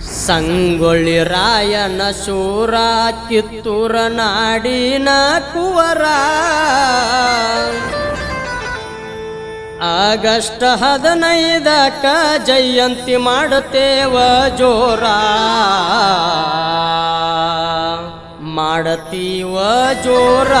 ಸಂಗೊಳ್ಳಿ ರಾಯನ ಸೂರ ಕಿತ್ತೂರ ನಾಡಿನ ಕುವರ. ಆಗಸ್ಟ್ ಹದಿನೈದಕ್ಕ ಜಯಂತಿ ಮಾಡುತ್ತೇವ ಜೋರ. ಮಾಡತೀವ ಜೋರ.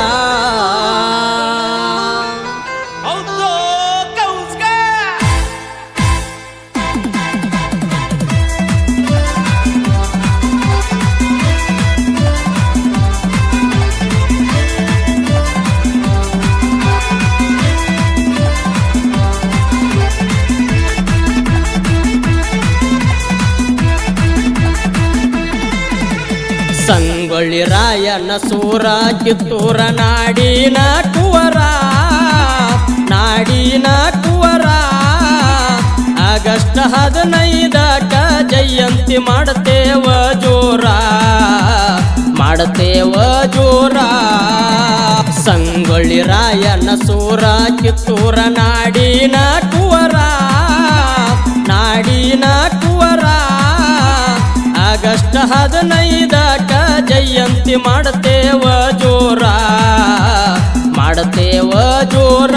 ಸಂಗೊಳ್ಳಿ ರಾಯನ ಸೂರ ಕಿತ್ತೂರ ನಾಡಿನ ಕುವರ ನಾಡಿನ ಕುವರ. ಆಗಸ್ಟ್ ಹದಿನೈದಕ್ಕ ಜಯಂತಿ ಮಾಡ್ತೇವ ಜೋರ ಮಾಡ್ತೇವ ಜೋರ. ಸಂಗೊಳ್ಳಿ ರಾಯನ ಸೂರ ಕಿತ್ತೂರ ನಾಡಿನ ಕುವರ, ನಾಡಿನ ಆಗಸ್ಟ್ ಹದಿನೈದಕ್ಕ ಜಯಂತಿ ಮಾಡತೇವ ಜೋರ ಮಾಡತೇವ ಜೋರ.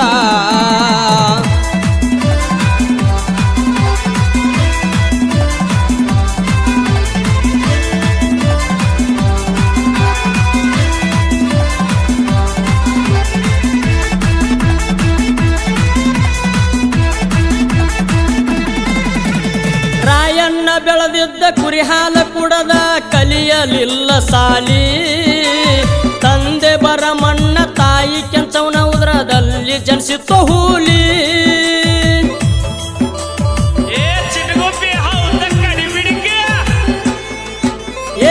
ಬೆಳೆದಿದ್ದ ಕುರಿ ಹಾಲ ಕುಡದ ಕಲಿಯಲಿಲ್ಲ ಸಾಲಿ. ತಂದೆ ಬರ ಮಣ್ಣ ತಾಯಿ ಕೆಂಚವನ ಉದ್ರದಲ್ಲಿ ಜನಿಸಿತ್ತು ಹೂಲಿ.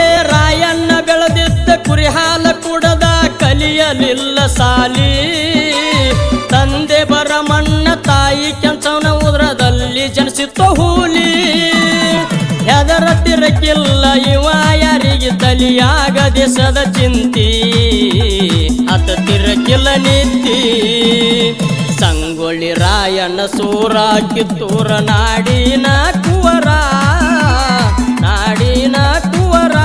ಏ ರಾಯಣ್ಣ ಬೆಳೆದಿದ್ದ ಕುರಿ ಹಾಲ ಕುಡದ ಕಲಿಯಲಿಲ್ಲ ಸಾಲಿ. ತಂದೆ ಬರ ಮಣ್ಣ ತಾಯಿ ಕೆಂಚವನ ಉದ್ರದಲ್ಲಿ ಜನಿಸಿತ್ತು ಹೂಲಿ. ಎದರ ತಿರಕಿಲ್ಲ ತಲಿಯಾಗ ದಿಸದ ಚಿಂತಿ. ಅತ ತಿರಕಿಲ ನಿಂತಿ. ಸಂಗೊಳ್ಳಿ ರಾಯಣ್ಣ ಸೂರ ಕಿತ್ತೂರ ನಾಡಿನ ಕುವರ. ನಾಡಿನ ಕುವರ.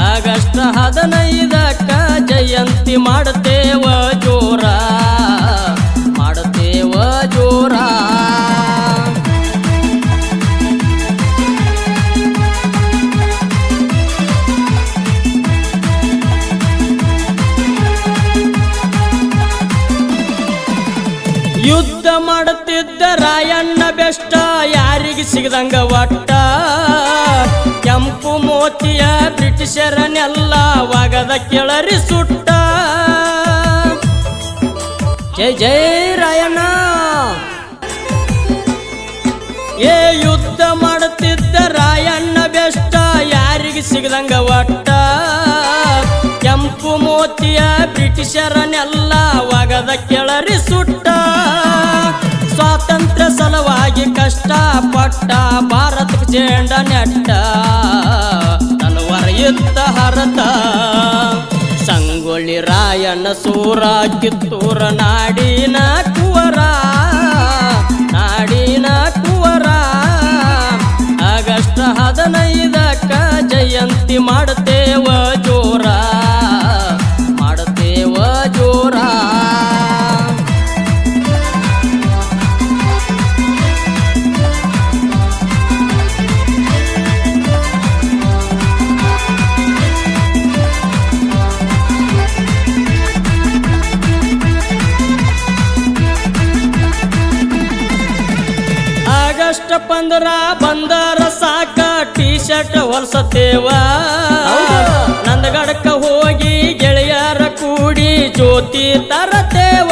ಆಗಸ್ಟ್ ಹದಿನೈದಕ್ಕ ಜಯಂತಿ ಮಾಡ್ತೇವ ಯುದ್ಧ ಮಾಡುತ್ತಿದ್ದ ರಾಯಣ್ಣ ಬೆಸ್ಟ ಯಾರಿಗೆ ಸಿಗದಂಗ ಒಟ್ಟ? ಕೆಂಪು ಮೋತಿಯ ಬ್ರಿಟಿಷರನ್ನೆಲ್ಲ ಒಗದ ಕೆಳರಿ ಸುಟ್ಟ ಜೈ ಜೈ ರಾಯಣ್ಣ! ಮೋತಿಯ ಬ್ರಿಟಿಷರನ್ನೆಲ್ಲ ಒಗದ ಕೆಳರಿ ಸುಟ್ಟ. ಸ್ವಾತಂತ್ರ್ಯ ಸಲುವಾಗಿ ಕಷ್ಟ ಪಟ್ಟ ಭಾರತಕ್ಕೆ ಜೇಂಡ ನೆಟ್ಟ. ತಲವಾರ ಯುದ್ಧ ಹರತ. ಸಂಗೊಳ್ಳಿ ರಾಯಣ್ಣ ಸೂರ ಕಿತ್ತೂರ ನಾಡಿನ ಕುವರ. ನಾಡಿನ ಕುವರ. ಆಗಸ್ಟ್ ಹದಿನೈದಕ್ಕ ಜಯಂತಿ ಮಾಡ್ತೇವ ಆಗಸ್ಟ್ ಪಂದ್ರ ಬಂದರ ಸಾಕ ಟಿ ಶರ್ಟ್ ಹೊಲ್ಸತೇವ ನಂದಗಡಕ ಹೋಗಿ ಗೆಳೆಯರ ಕೂಡಿ ಜ್ಯೋತಿ ತರತೇವ.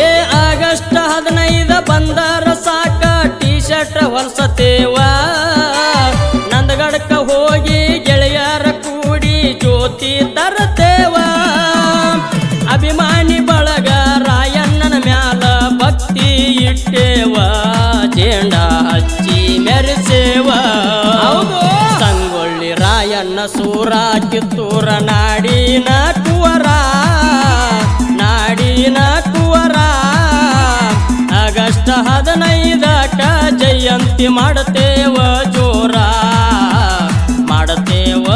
ಏ ಆಗಸ್ಟ್ ಹದಿನೈದ ಬಂದರ ಸಾಕ ಟಿ ಶರ್ಟ್ ಹೊಲ್ಸತೇವ ಅನ್ನ ಸೂರ ಕಿತ್ತೂರ ನಾಡಿನ ಕುವರ ನಾಡಿನ ಕುವರ. ಆಗಸ್ಟ್ ಹದಿನೈದಕ ಜಯಂತಿ ಮಾಡತೇವ ಜೋರ ಮಾಡತೇವ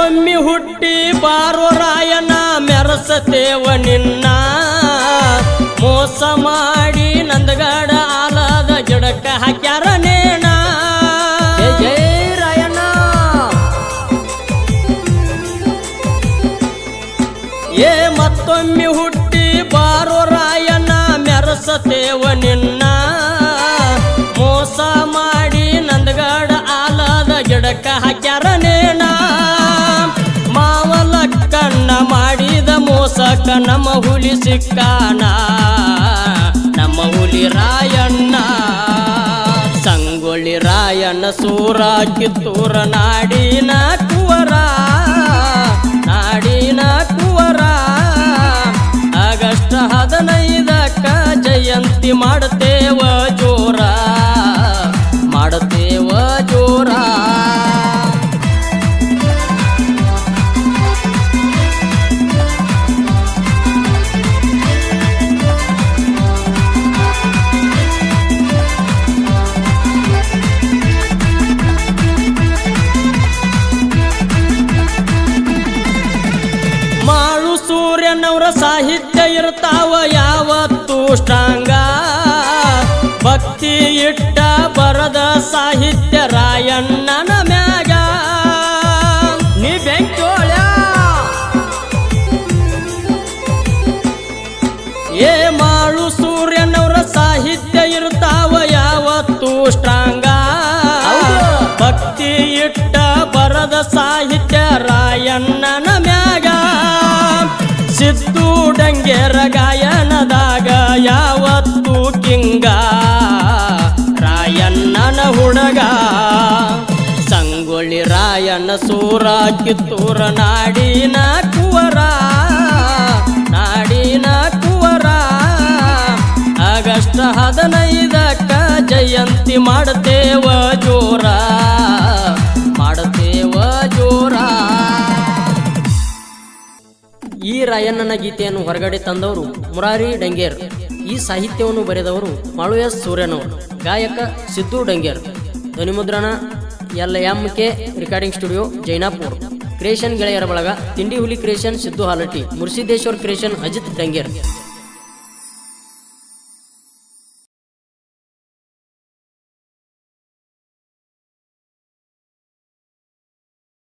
ಜೋರ ಹುಟ್ಟಿ ಬಾರೋ ರಾಯನ ಮೆರಸತೇವ ನಿನ್ನ. ಮೋಸ ಮಾಡಿ ನಂದಗಡ ಆಲದ ಜಡಕ ಹಾಕ್ಯಾರ ನೇಣ. ರಾಯಣ್ಣ. ಏ ಮತ್ತೊಮ್ಮೆ ಹುಟ್ಟಿ ಬಾರೋ ರಾಯನ ಮೆರಸತೇವ ನಿನ್ನ. ಮೋಸ ಮಾಡಿ ನಂದಗಡ ಆಲದ ಜಡಕ ಹಾಕ್ಯಾರ ಮೋಸಕ ನಮ್ಮ ಹುಲಿ ಸಿಕ್ಕಾನ? ನಮ್ಮ ಹುಲಿ ರಾಯಣ್ಣ. ಸಂಗೊಳ್ಳಿ ರಾಯಣ್ಣ ಸೂರ ಕಿತ್ತೂರ ನಾಡಿನ ಕುವರ. ನಾಡಿನ ಕುವರ. ಆಗಸ್ಟ್ ಹದಿನೈದಕ್ಕ ಜಯಂತಿ ಮಾಡ್ತೇವ ಜೋರ ಸ್ಟ್ರಾಂಗ ಭಕ್ತಿ ಇಟ್ಟ ಬರದ ಸಾಹಿತ್ಯ ರಾಯಣ್ಣನ ಮ್ಯಾಗ. ನೀ ಬೆಂಕೋಳ ಏ ಮಾಳು ಸೂರ್ಯನವರ ಸಾಹಿತ್ಯ ಇರ್ತಾವ ಯಾವತ್ತು ಸ್ಟ್ರಾಂಗ. ಭಕ್ತಿ ಇಟ್ಟ ಬರದ ಸಾಹಿತ್ಯ ರಾಯಣ್ಣನ ಮ್ಯಾಗ. ಸಿದ್ದು ಡಂಗೆರ ಗಾಯನದಾಗ ಯಾವತ್ತು ಕಿಂಗ. ರಾಯಣ್ಣನ ಹುಡುಗ. ಸಂಗೊಳ್ಳಿ ರಾಯಣ್ಣ ಸೂರ ಕಿತ್ತೂರ ನಾಡಿನ ಕುವರ. ನಾಡಿನ ಕುವರ. ಆಗಸ್ಟ್ ಹದಿನೈದಕ್ಕ ಜಯಂತಿ ಮಾಡ್ತೇವ ಜೋರ. ಮಾಡ್ತೇವ ಜೋರ. ಈ ರಾಯಣ್ಣನ ಗೀತೆಯನ್ನು ಹೊರಗಡೆ ತಂದವರು ಮುರಾರಿ ಡಂಗೇರ್. ಈ ಸಾಹಿತ್ಯವನ್ನು ಬರೆದವರು ಮಾಳು ಎಸ್ ಸೂರ್ಯನವರು, ಗಾಯಕ Siddu Danger ಧ್ವನಿಮುದ್ರಣ L M K recording studio Jainapur, creation ಗೆಳೆಯರ ಬಳಗ ತಿಂಡಿ ಹುಲಿ ಕ್ರಿಯೇಷನ್ ಸಿದ್ದು ಹಾಲಟ್ಟಿ ಮುರ್ಸಿದ್ದೇಶ್ವರ್ ಕ್ರಿಯೇಷನ್ ಅಜಿತ್ ಡಂಗೇರ್